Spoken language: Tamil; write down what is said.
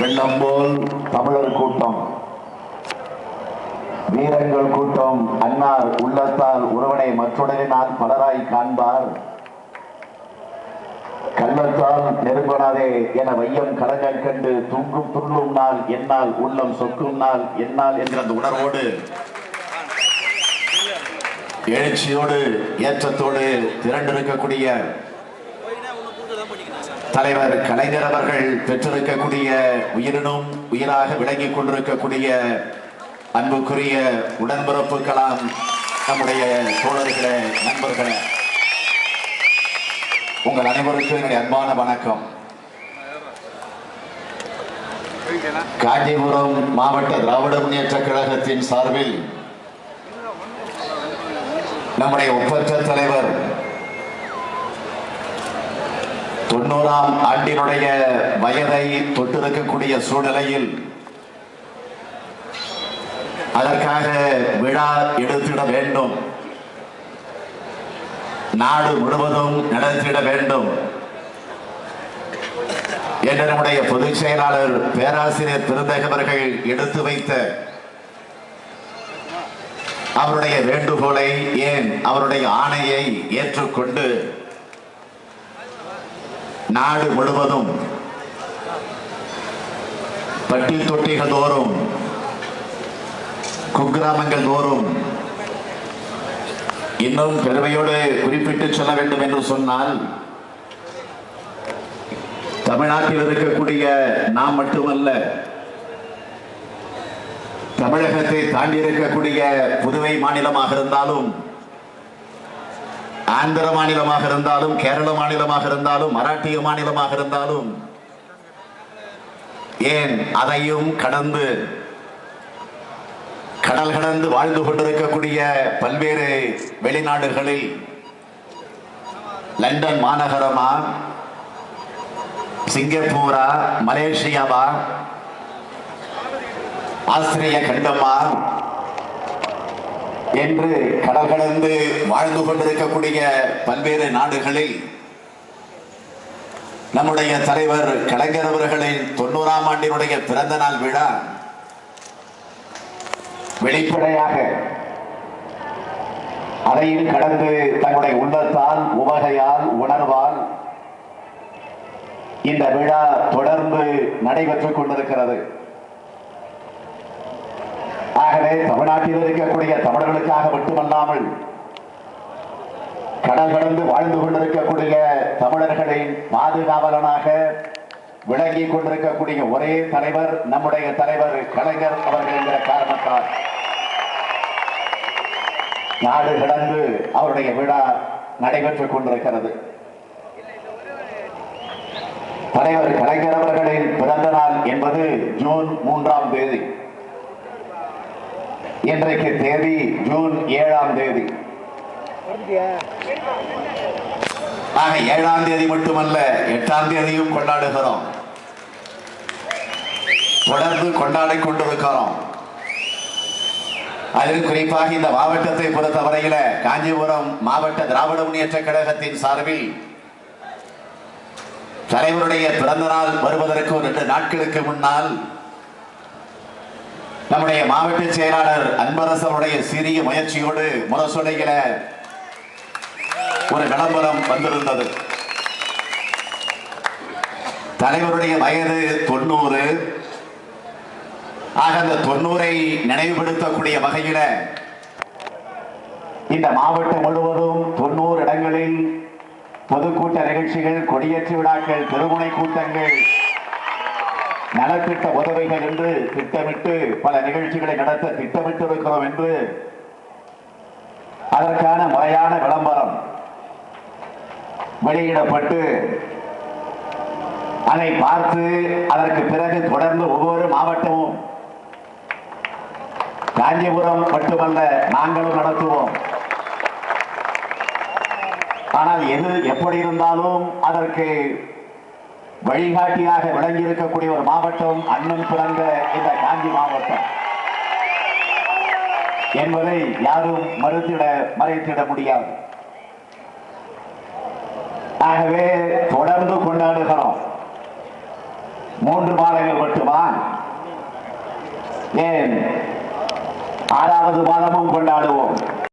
வெள்ளம் போல் தமிழர் கூட்டம். வீரங்கள் கூட்டம். அன்னார் உள்ளத்தால் உறவனை மற்றுடலினால் பலராய் காண்பார். கள்ளத்தால் நெருங்கனாதே என வையம் கடங்கள் கண்டு துங்கும் துள்ளும் நாள் என்னால் உள்ளம் சொக்கும் நாள் என்னால் என்ற அந்த உணர்வோடு எழுச்சியோடு ஏற்றத்தோடு திரண்டிருக்கக்கூடிய தலைவர் கலைஞர் அவர்கள் பெற்றிருக்கக்கூடிய உயிரினும் உயிராக விளங்கிக் கொண்டிருக்கக்கூடிய அன்புக்குரிய உடன்பிறப்புக்களாம் நம்முடைய தோழர்களே நண்பர்களே. உங்கள் அனைவருக்கும் என்னுடைய அன்பான வணக்கம். காஞ்சிபுரம் மாவட்ட திராவிட முன்னேற்ற கழகத்தின் சார்பில் நம்முடைய ஒப்பற்ற தலைவர் தொண்ணூறாம் ஆண்டினுடைய வயதை தொட்டிருக்கக்கூடிய சூழ்நிலையில் அதற்காக விழா எடுத்திட வேண்டும். நாடு முழுவதும் நடத்திட வேண்டும். என்று நம்முடைய பொதுச் செயலாளர் பேராசிரியர் பெருந்தகவர்கள் எடுத்து வைத்த அவருடைய வேண்டுகோளை ஏன் அவருடைய ஆணையை ஏற்றுக்கொண்டு நாடு முழுவதும் பட்டி தொட்டிகள் தோறும் குக்கிராமங்கள் தோறும் இன்னும் பெருமையோடு குறிப்பிட்டு சொல்ல வேண்டும் என்று சொன்னால் தமிழ்நாட்டில் இருக்கக்கூடிய நாம் மட்டுமல்ல தமிழகத்தை தாண்டி இருக்கக்கூடிய புதுவை மாநிலமாக இருந்தாலும் ஆந்திர மாநிலமாக இருந்தாலும் கேரள மாநிலமாக இருந்தாலும் மராட்டிய மாநிலமாக இருந்தாலும் ஏன் அதையும் கடந்து கடல் கடந்து வாழ்ந்து கொண்டிருக்கக்கூடிய பல்வேறு வெளிநாடுகளில் லண்டன் மாநகரமா சிங்கப்பூரா மலேசியாவா ஆஸ்திரேலிய கண்டமா என்று கடல் கடந்து வாழ்ந்து கொண்டிருக்கக்கூடிய பல்வேறு நாடுகளில் நம்முடைய தலைவர் கலைஞர் அவர்களின் தொண்ணூறாம் ஆண்டினுடைய பிறந்த நாள் விழா வெளிப்படையாக அதையும் கடந்து தங்களுடைய உள்ளத்தால் உவகையால் உணர்வால் இந்த விழா தொடர்ந்து நடைபெற்றுக் கொண்டிருக்கிறது. ஆகவே தமிழ்நாட்டில் இருக்கக்கூடிய தமிழர்களுக்காக மட்டுமல்லாமல் கடல் கடந்து வாழ்ந்து கொண்டிருக்கக்கூடிய தமிழர்களின் பாதுகாவலனாக விளங்கிக் கொண்டிருக்கக்கூடிய ஒரே தலைவர் நம்முடைய தலைவர் கலைஞர் அவர்கள் என்கிற காரணத்தால். நாடு கடந்து அவருடைய விழா நடைபெற்றுக் கொண்டிருக்கிறது. தலைவர் கலைஞர் அவர்களின் பிறந்த நாள் என்பது ஜூன் மூன்றாம் தேதி. இன்றைக்கு தேதி ஜூன் ஏழாம் தேதி. ஆக ஏழாம் தேதி மட்டுமல்ல எட்டாம் தேதியும் கொண்டாடுகிறோம். தொடர்ந்து கொண்டாடி கொண்டிருக்கிறோம். அதில் குறிப்பாக இந்த மாவட்டத்தை பொறுத்தவரையில காஞ்சிபுரம் மாவட்ட திராவிட முன்னேற்ற கழகத்தின் சார்பில் தலைவருடைய பிறந்த நாள் வருவதற்கு ஒரு ரெண்டு நாட்களுக்கு முன்னால் நம்முடைய மாவட்ட செயலாளர் அன்பரசனுடைய சிறிய முயற்சியோடு முரசொலையில ஒரு விளம்பரம் வந்திருந்தது. தலைவருடைய வயது தொண்ணூறு. ஆக அந்த தொண்ணூரை நினைவுபடுத்தக்கூடிய வகையில இந்த மாவட்டம் முழுவதும் தொண்ணூறு இடங்களில் பொதுக்கூட்ட நிகழ்ச்சிகள் கொடியேற்று விழாக்கள் திருமுனை கூட்டங்கள் நலத்திட்ட உதவிகள் என்று திட்டமிட்டு பல நிகழ்ச்சிகளை நடத்த திட்டமிட்டு இருக்கிறோம் என்று அதற்கான முறையான விளம்பரம் வெளியிடப்பட்டு அதை பார்த்து அதற்கு பிறகு தொடர்ந்து ஒவ்வொரு மாவட்டமும் காஞ்சிபுரம் மட்டுமல்ல நாங்களும் நடத்துவோம். ஆனால் எது எப்படி இருந்தாலும் அதற்கு வழிகாட்டியாக விளங்கி இருக்கக்கூடிய ஒரு மாவட்டம் அண்ணன் பிறந்த இந்த காஞ்சி மாவட்டம். என்பதை யாரும் மறுத்திட மறைத்திட முடியாது. ஆகவே தொடர்ந்து கொண்டாடுகிறோம். மூன்று மாதங்கள் மட்டுமா? ஏன்? ஆறாவது மாதமும் கொண்டாடுவோம்.